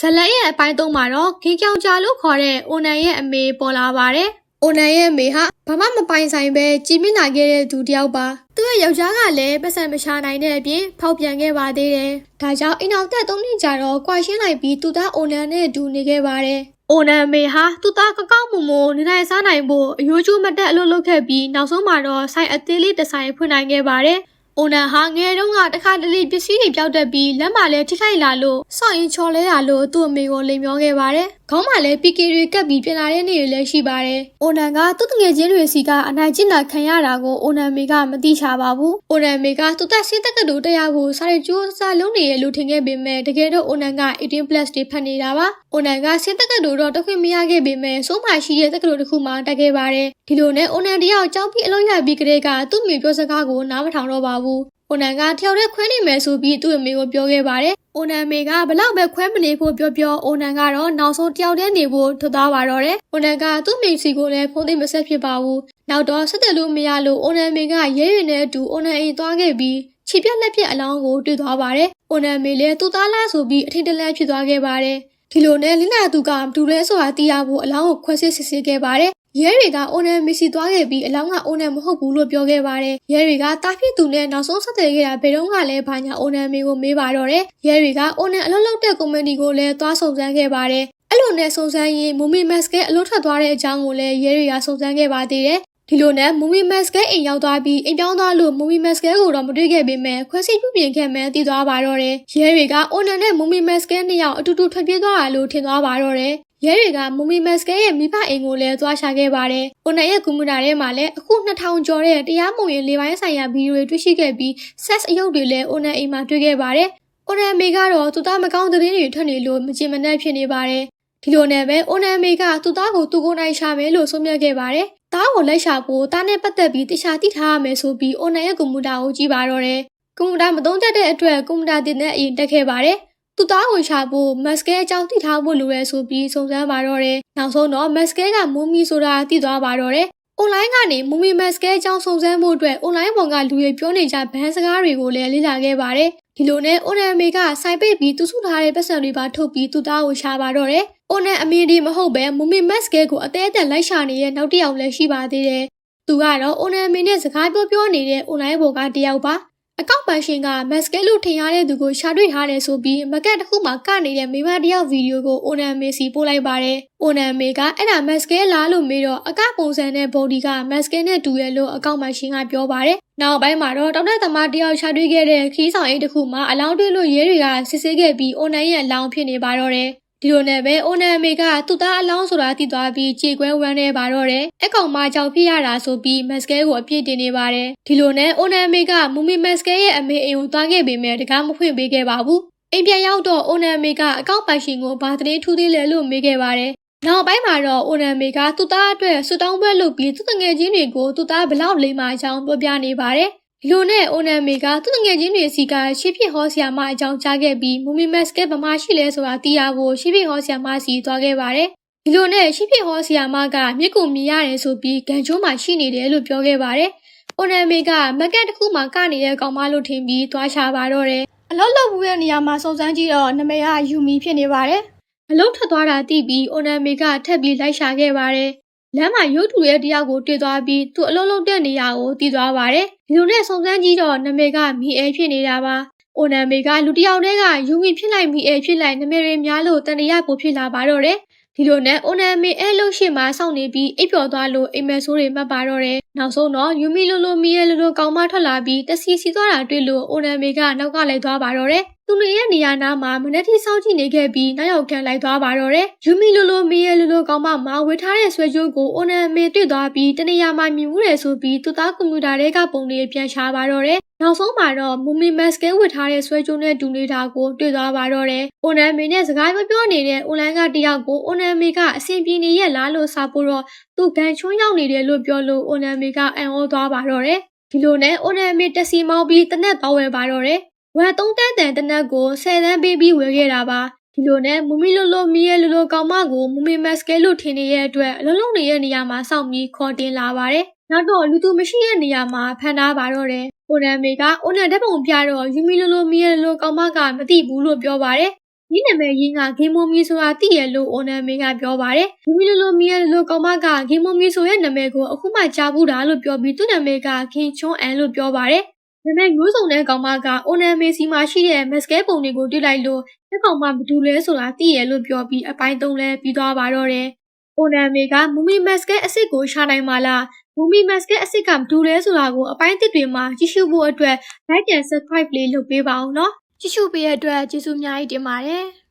ဇလန်ရဲ့အပိုင်းသုံးမှာတော့ဂင်းကြောင်ကြာလို့ခေါ်တဲ့အိုနန်ရဲ့အမေပေါ်လာပါတယ်။အိုနန်ရဲ့အမေဟာဘာမှမပိုင်ဆိုင်ပဲကြည်မြင့်လာခဲ့တဲ့သူတစ်ယောက်ပါ။သူ့ရဲ့ယောက်ျားကလည်းပတ်စံမရှာနိုင်တဲ့အပြင်ဖောက်ပြန်ခဲ့ပါသေးတယ်။ဒါကြောင့်အိမ်အောင်သက်သုံးနှစ်ကြာတော့ကွာရှင်းလိုက်ပြီးသူသားအိုနန်နဲ့အတူနေခဲ့ပါတယ်။အိုနန်အမေဟာသူသားကကောက်မုံမုံနေနိုင်စားနိုင်ဖို့အယိုးကျိုးမတက်အလုပ်လုပ်ခဲ့ပြီးနောက်ဆုံးမှာတော့ဆိုင်အသေးလေးတစ်ဆိုင်ဖွင့်နိုင်ခဲ့ပါတယ်။ အိုနန်ဟာငယ်တုန်းကတခါတလေပစ္စည်းတွေပြောက်တတ်ပြီးလက်မလည်းထိခိုက်လာလို့စောင့်ရင်ချော်လဲရလို့သူ့အမေကိုလိမ်ပြောခဲ့ပါတယ်။ခေါင်းမှာလည်းပီကီတွေကပ်ပြီးပြင်လာတဲ့နေ့တွေလည်းရှိပါတယ်။အိုနန်ကသူ့တငယ်ချင်းတွေစီကအနိုင်ကျင့်တာခံရတာကိုအိုနန်မေကမသိချပါဘူး။အိုနန်မေကသူ့သက်ဆင်းတက်ကတူတရားကိုစားရကျိုးစားလုံးနေရလို့ထင်ခဲ့ပေမဲ့တကယ်တော့အိုနန်က18 plus တွေဖတ်နေတာပါ။အိုနန်ကဆင်းတက်ကတူတော့တခွင့်မရခဲ့ပေမဲ့စိုးမှရှိတဲ့တက်ကတူတစ်ခုမှတက်ခဲ့ပါတယ်။ဒီလိုနဲ့အိုနန်တယောက်ကြောက်ပြီးအလုံးရပြီးကလေးကသူ့မိပြောစကားကိုနားမထောင်တော့ပါဘူး။အိုနန်ကတယောက်တည်းခွဲနေမယ်ဆိုပြီးသူ့အမေကိုပြောခဲ့ပါတယ်။အိုနန်အမေကဘလောက်ပဲခွဲမနေဖို့ပြောပြောအိုနန်ကတော့နောက်ဆုံးတယောက်တည်းနေဖို့ထွက်သွားပါတော့တယ်။အိုနန်ကသူ့မိစီကိုလည်းဖုန်းသိမဆက်ဖြစ်ပါဘူး။နောက်တော့ဆက်တယ်လို့မရလို့အိုနန်အမေကရဲရင်နဲ့အတူအိုနန်အိမ်သွားခဲ့ပြီးခြေပြက်လက်ပြက်အလောင်းကိုတွေ့သွားပါတယ်။အိုနန်အမေလည်းသူ့သားလားဆိုပြီးအထင်တလန့်ဖြစ်သွားခဲ့ပါတယ်။ဒီလိုနဲ့လင်းနာသူကဘသူလဲဆိုတာသိရဖို့အလောင်းကိုခွဲစစ်စစ်ဆေးခဲ့ပါတယ်။ ရဲတွေကအိုနန်မီစီသွားခဲ့ပြီးအလောင်းကအိုနန်မဟုတ်ဘူးလို့ပြောခဲ့ပါတယ်။ရဲတွေကတားဖြစ်သူနဲ့နောက်ဆုံးဆက်သွယ်ခဲ့တာဘယ်တော့မှလည်းဘာညာအိုနန်မေကိုမေးပါတော့တယ်။ရဲတွေကအိုနန်အလုပ်လုပ်တဲ့ကုမ္ပဏီကိုလည်းသွားစုံစမ်းခဲ့ပါတယ်။အဲ့လိုနဲ့စုံစမ်းရင်မူမီမက်စကအလုပ်ထွက်သွားတဲ့အကြောင်းကိုလည်းရဲတွေကစုံစမ်းခဲ့ပါသေးတယ်။ဒီလိုနဲ့မူမီမက်စကအိမ်ရောက်သွားပြီးအိမ်ပြောင်းသွားလို့မူမီမက်စကကိုတော့မတွေ့ခဲ့ပေမဲ့ခွဲစိတ်ပြုပြင်ခဲ့မှန်းသိသွားပါတော့တယ်။ရဲတွေကအိုနန်နဲ့မူမီမက်စကနှစ်ယောက်အတူတူထွက်ပြေးသွားတာလို့ထင်သွားပါတော့တယ်။ရဲတွေကမူမီမက်စကရဲ့မိဘအိမ်ကိုလည်းသွားရှာခဲ့ပါတယ်။အိုနန်ရဲ့ကွန်ပျူတာထဲမှာလည်းအခု2000ကျော်တဲ့တရားမဝင်လေပိုင်းဆိုင်ရာဗီဒီယိုတွေတွေ့ရှိခဲ့ပြီး sex အယုတ်တွေလည်းအိုနန်အိမ်မှာတွေ့ခဲ့ပါတယ်။အိုနန်မေကတော့သူသားမကောင်းတဲ့သတင်းတွေထွက်နေလို့မကြင်မနှက်ဖြစ်နေပါတယ်။ဒီလိုနဲ့ပဲအိုနန်မေကသူသားကိုသူကိုယ်နိုင်ရှာမယ်လို့ဆုံးဖြတ်ခဲ့ပါတယ်။သားကိုလိုက်ရှာဖို့သားနဲ့ပတ်သက်ပြီးတခြားသိထားရမယ်ဆိုပြီးအိုနန်ရဲ့ကွန်ပျူတာကိုကြည့်ပါတော့တယ်။ကွန်ပျူတာမသုံးတတ်တဲ့အတွက်ကွန်ပျူတာတင်တဲ့အရင်တက်ခဲ့ပါတယ်။ သူသားကိုရှာဖို့မတ်စကဲအကြောင်းသိထားဖို့လိုရဲဆိုပြီးစုံစမ်းပါတော့တယ်။နောက်ဆုံးတော့မတ်စကဲကမူမီဆိုတာသိသွားပါတော့တယ်။ online ကနေမူမီမတ်စကဲအကြောင်းစုံစမ်းဖို့အတွက် online ပေါ်ကလူတွေပြောနေကြဘန်းစကားတွေကိုလည်းလေ့လာခဲ့ပါတယ်။ဒီလိုနဲ့ online အမေကစိုက်ပိတ်ပြီးသူစုထားတဲ့ပတ်စံတွေပါထုတ်ပြီးသူသားကိုရှာပါတော့တယ်။ online အမေဒီမဟုတ်ပဲမူမီမတ်စကဲကိုအသေးအတန်လိုက်ရှာနေတဲ့နောက်တစ်ယောက်လည်းရှိပါသေးတယ်။သူကတော့ online အမေနဲ့စကားပြောပြောနေတဲ့ online ပေါ်ကတစ်ယောက်ပါ။ အကောက်ပန်ရှင်ကမက်စကဲလို့ထင်ရတဲ့သူကိုရှာတွေ့ထားတယ်ဆိုပြီးမကတ်တစ်ခုမှကနေတဲ့မိမတယောက်ဗီဒီယိုကိုအိုနန်မေစီပို့လိုက်ပါတယ်။အိုနန်မေကအဲ့ဒါမက်စကဲလားလို့မေးတော့အကပုံစံနဲ့ဘော်ဒီကမက်စကဲနဲ့တူရဲ့လို့အကောက်ပန်ရှင်ကပြောပါတယ်။နောက်ပိုင်းမှာတော့တောက်တဲ့သမားတယောက်ရှာတွေ့ခဲ့တဲ့ခီးဆောင်အိတ်တစ်ခုမှအလောင်းတွေ့လို့ရဲတွေကစစ်ဆေးခဲ့ပြီးအိုနန်ရဲ့အလောင်းဖြစ်နေပါတော့တယ်။ ဒီလိုနဲ့ပဲအိုနန်အမေကသူ့သားအလောင်းဆိုတာသိသွားပြီးကြေကွဲဝမ်းနေပါတော့တယ်။အကောင်မကြောက်ဖြစ်ရတာဆိုပြီးမက်စကဲကိုအပြစ်တင်နေပါတယ်။ဒီလိုနဲ့အိုနန်အမေကမူမီမက်စကဲရဲ့အမေအိမ်ကိုသွားခဲ့ပေမဲ့တကားမဖွင့်ပေးခဲ့ပါဘူး။အိမ်ပြန်ရောက်တော့အိုနန်အမေကအကောက်ပိုင်ရှင်ကိုဘာသတင်းထူးသေးလဲလို့မေးခဲ့ပါတယ်။နောက်ပိုင်းမှာတော့အိုနန်မေကသူ့သားအတွက်ဆူတောင်းပွဲလုပ်ပြီးသူ့တငယ်ချင်းတွေကိုသူ့သားဘလောက်လိမ္မာကြောင်းပြောပြနေပါတယ်။ဒီ လိုနဲ့အိုနန်မေကသူ့တငယ်ချင်းတွေစီကရှေ့ဖြစ်ဟောဆရာမအကြောင်းကြားခဲ့ပြီးမူမီမက်စကဲဗမာရှိလဲဆိုတာသိရဖို့ရှေ့ဖြစ်ဟောဆရာမစီသွားခဲ့ပါတယ်။ဒီလိုနဲ့ရှေ့ဖြစ်ဟောဆရာမကမြစ်ကူမြင်ရတယ်ဆိုပြီးဂန်ချိုးမှရှိနေတယ်လို့ပြောခဲ့ပါတယ်။အိုနန်မေကမက်ကတ်တစ်ခုမှကနေတဲ့ကောင်မလို့ထင်ပြီးသွားချပါတော့တယ်။အလောက်လောက်ဘူးရဲ့နေရာမှာစုံစမ်းကြည့်တော့နမေကယူမီဖြစ်နေပါတယ်။အလုတ်ထွက်သွားတာသိပြီးအိုနန်မေကထပ်ပြီးလိုက်ရှာခဲ့ပါတယ်။ လမ်းမှာရုပ်တူရဲ့တယောက်ကိုတွေ့သွားပြီးသူအလုံးလုံးတဲ့နေရာကိုတည်သွားပါတယ်။ဒီလိုနဲ့စုံစမ်းကြည့်တော့နမေကမီအဲဖြစ်နေတာပါ။အိုနမေကလူတစ်ယောက်တည်းကယူမီဖြစ်လိုက်မီအဲဖြစ်လိုက်နမေတွေများလို့တန်တရာကိုဖြစ်လာပါတော့တယ်။ဒီလိုနဲ့အိုနမေအဲလို့ရှိမှစောင့်နေပြီးအိပ်ပျော်သွားလို့အိမ်မက်ဆိုးတွေမှတ်ပါတော့တယ်။နောက်ဆုံးတော့ယူမီလိုလိုမီအဲလိုလိုကောင်းမထွက်လာပြီးတစီစီသွားတာတွေ့လို့အိုနမေကနောက်ကလိုက်သွားပါတော့တယ်။ သူနေရဲ့နေရာနားမှာမနက်ထိစောင့်ကြည့်နေခဲ့ပြီးနောက်ရောက်ခံလိုက်သွားပါတော့တယ်။ယူမီလိုလိုမီရဲ့လိုလိုကောင်းမမှာဝေထားတဲ့ဆွဲကြိုးကိုအိုနန်မေတွေ့သွားပြီးတနေရာမှာမြင်မှုတယ်ဆိုပြီးသူသားကွန်ပျူတာတွေကပုံတွေပြန်ရှာပါတော့တယ်။နောက်ဆုံးမှာတော့မူမီမက်စကဲဝေထားတဲ့ဆွဲကြိုးနဲ့တူနေတာကိုတွေ့သွားပါတော့တယ်။အိုနန်မေနဲ့စကားမပြောနေတဲ့အွန်လိုင်းကတယောက်ကိုအိုနန်မေကအဆင်ပြေနေရဲ့လားလို့စာပို့တော့သူဂန်ချွန်းရောက်နေတယ်လို့ပြောလို့အိုနန်မေကအံ့ဩသွားပါတော့တယ်။ဒီလိုနဲ့အိုနန်မေတက်စီမောင်းပြီးတနက်သွားဝယ်ပါတော့တယ်။ ဝယ်သုံးတန်းတန်တနက်ကို10တန်းပေးပြီးဝယ်ခဲ့တာပါဒီလိုနဲ့မူမီလိုလိုမီရဲ့လိုလိုကောင်မကိုမူမီမက်စကဲလို့ထင်နေတဲ့အတွက်အလုံးလုံးနေတဲ့နေရာမှာစောင့်ပြီးခေါ်တင်လာပါတယ်နောက်တော့လူသူမရှိတဲ့နေရာမှာဖန်ထားပါတော့တယ်အိုနန်မေကအိုနန်တက်ပုံပြတော့ယူမီလိုလိုမီရဲ့လိုလိုကောင်မကမသိဘူးလို့ပြောပါတယ်ဒီနာမည်ရင်းကဂေမိုမီဆိုတာသိရလို့အိုနာမေကပြောပါတယ်။မီမီလိုလိုမီရလိုလိုကောင်မကဂေမိုမီဆိုရဲ့နာမည်ကိုအခုမှကြားဘူးတာလို့ပြောပြီးသူ့နာမည်ကခင်ချွန်းအန်လို့ပြောပါတယ်။ နာမည်မျိုးစုံတဲ့ကောင်မကအိုနာမေစီမှာရှိတဲ့မက်စကဲပုံတွေကိုတွေ့လိုက်လို့ဒီကောင်မဘာတူလဲဆိုတာသိရလို့ပြောပြီးအပိုင်းသုံးလဲပြီးသွားပါတော့တယ်။အိုနာမေကမူမီမက်စကဲအစ်စ်ကိုရှာနိုင်မှာလားမူမီမက်စကဲအစ်စ်ကမတူလဲဆိုတာကိုအပိုင်းတစ်တွေမှာကြည့်ရှုဖို့အတွက် like and subscribe လေးလုပ်ပေးပါအောင်နော်။ကြည့်ရှုပေးတဲ့အတွက်ကျေးဇူးအများကြီးတင်ပါတယ်။